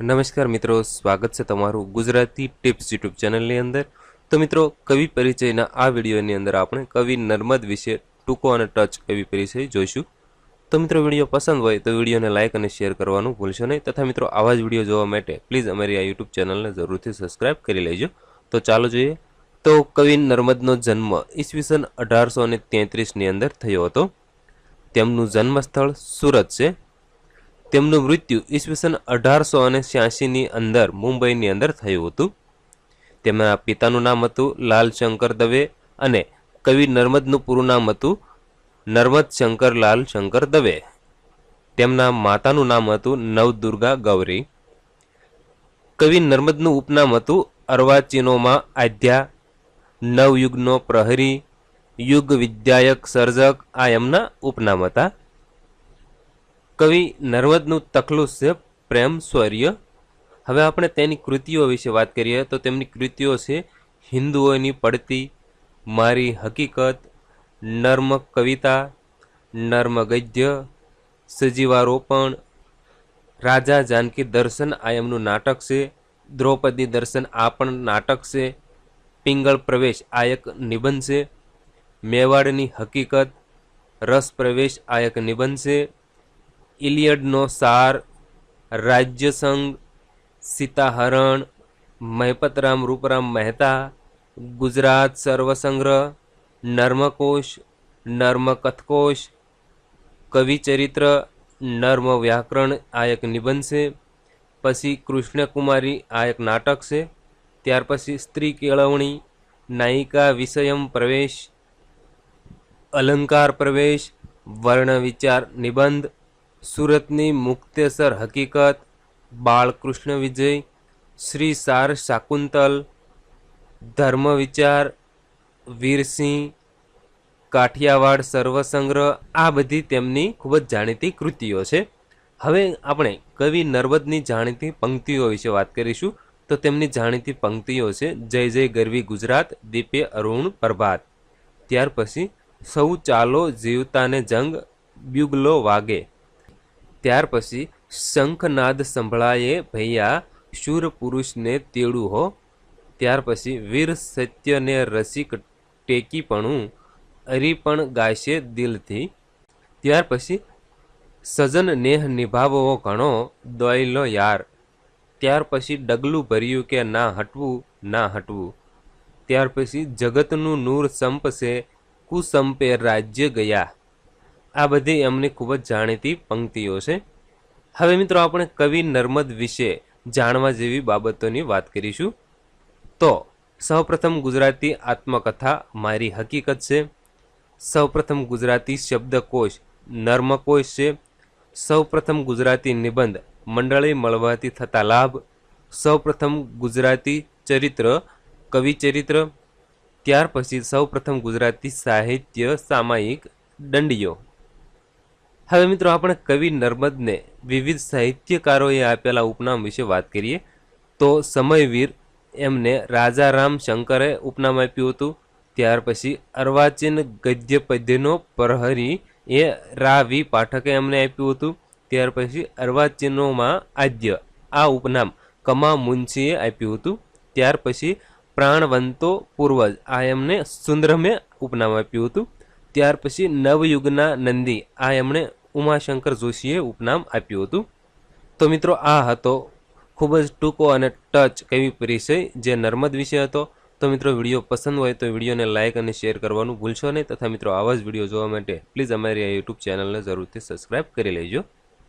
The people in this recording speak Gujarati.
નમસ્કાર મિત્રો, સ્વાગત છે તમારું ગુજરાતી ટિપ્સ યુટ્યુબ ચેનલની અંદર. તો મિત્રો, કવિ પરિચયના આ વિડીયોની અંદર આપણે કવિ નર્મદ વિશે ટૂંકો અને ટચ કવિ પરિચય જોઈશું. તો મિત્રો, વીડિયો પસંદ હોય તો વિડીયોને લાઇક અને શેર કરવાનું ભૂલશો નહીં. તથા મિત્રો, આવા જ વીડિયો જોવા માટે પ્લીઝ અમારી આ યુટ્યુબ ચેનલને જરૂરથી સબસ્ક્રાઇબ કરી લેજો. તો ચાલો જોઈએ. તો કવિ નર્મદનો જન્મ ઈસવીસન અઢારસો અને તેત્રીસની અંદર થયો હતો. તેમનું જન્મસ્થળ સુરત છે. તેમનું મૃત્યુ ઈસવીસન અઢારસો અને છ્યાસીની અંદર મુંબઈની અંદર થયું હતું. તેમના પિતાનું નામ હતું લાલશંકર દવે અને કવિ નર્મદનું પૂરું નામ હતું નર્મદ શંકર લાલ શંકર દવે. તેમના માતાનું નામ હતું નવદુર્ગા ગૌરી. કવિ નર્મદનું ઉપનામ હતું અર્વાચીનોમાં આધ્યા નવયુગનો પ્રહરી યુગ વિદ્યાયક સર્જક આ એમના ઉપનામ હતા. કવિ નર્મદનું તખલુસ છે પ્રેમ સ્વર્ય. હવે આપણે તેની કૃતિઓ વિશે વાત કરીએ તો તેમની કૃતિઓ છે હિન્દુઓની પડતી મારી હકીકત, નર્મ કવિતા, નર્મ ગદ્ય, સજીવારોપણ, રાજા જાનકી દર્શન આ એમનું નાટક છે, દ્રૌપદી દર્શન આ પણ નાટક છે, પિંગળ પ્રવેશ આ એક નિબંધ છે, મેવાડની હકીકત, રસ પ્રવેશ આ એક નિબંધ છે ઇલિયડનો સાર, રાજ્યસંઘ, સીતાહરણ, મહેપતરામ રૂપરામ મહેતા, ગુજરાત સર્વસંગ્રહ, નર્મકોશ, નર્મકથકોશ, કવિચરિત્ર નર્મ વ્યાકરણ આ એક નિબંધ છે. પછી કૃષ્ણકુમારી આ એક નાટક છે. ત્યાર પછી સ્ત્રી કેળવણી, નાયિકા વિષયમ પ્રવેશ, અલંકાર પ્રવેશ વર્ણ વિચાર નિબંધ સુરતની મુક્તેસર હકીકત, બાળકૃષ્ણ વિજય, શ્રી સાર શાકુંતલ ધર્મ વિચાર વીરસિંહ, કાઠિયાવાડ સર્વસંગ્રહ, આ બધી તેમની ખૂબ જ જાણીતી કૃતિઓ છે. હવે આપણે કવિ નર્મદની જાણીતી પંક્તિઓ વિશે વાત કરીશું. તો તેમની જાણીતી પંક્તિઓ છે, જય જય ગરવી ગુજરાત, દીપે અરુણ પ્રભાત. ત્યાર પછી, સૌ ચાલો જીવતાને જંગ બ્યુગલો વાગે. ત્યાર પછી શંખનાદ સંભળાયે ભૈયા શૂર પુરુષને તેડું હો. ત્યાર પછી વીર સત્યને રસિક ટેકીપણું અરીપણ ગાશે દિલથી. ત્યાર પછી સજન નેહ નિભાવવો ઘણો દોયલો યાર. ત્યાર પછી ડગલું ભર્યું કે ના હટવું ના હટવું. ત્યાર પછી જગતનું નૂર સંપશે, કુસંપે રાજ્ય ગયા. આ બધી એમની ખૂબ જ જાણીતી પંક્તિઓ છે. હવે મિત્રો આપણે કવિ નર્મદ વિશે જાણવા જેવી બાબતોની વાત કરીશું. તો, સૌપ્રથમ ગુજરાતી આત્મકથા મારી હકીકત છે. સૌપ્રથમ ગુજરાતી શબ્દકોશ નર્મકોશ છે. સૌપ્રથમ ગુજરાતી નિબંધ મંડળી મળવાથી થતા લાભ. સૌપ્રથમ ગુજરાતી ચરિત્ર કવિચરિત્ર ત્યાર પછી સૌપ્રથમ ગુજરાતી સાહિત્ય સામાયિક દંડીઓ હવે મિત્રો આપણે કવિ નર્મદને વિવિધ સાહિત્યકારોએ આપેલા ઉપનામ વિશે વાત કરીએ. તો સમયવીર એમને રાજા રામ શંકરે ઉપનામ આપ્યું હતું. ત્યાર પછી અર્વાચીન ગદ્ય પદ્યનો પ્રહરી એ રા વી પાઠકે એમને આપ્યું હતું. ત્યાર પછી અર્વાચીનોમાં આદ્ય, આ ઉપનામ કમા મુનશીએ આપ્યું હતું. ત્યાર પછી પ્રાણવંતો પૂર્વજ, આ એમને સુંદરમે ઉપનામ આપ્યું હતું. ત્યાર પછી નવયુગના નંદી, આ એમણે ઉમાશંકર જોશીએ ઉપનામ આપ્યું હતું. તો મિત્રો, આ હતો ખૂબ જ ટૂંકો અને ટચ કવિ પરિચય જે નર્મદ વિશે હતો. તો મિત્રો, વીડિયો પસંદ હોય તો વિડીયોને લાઇક અને શેર કરવાનું ભૂલશો નહીં. તથા મિત્રો, આવા જ વીડિયો જોવા માટે પ્લીઝ અમારી આ યુટ્યુબ ચેનલને જરૂરથી સબસ્ક્રાઇબ કરી લેજો.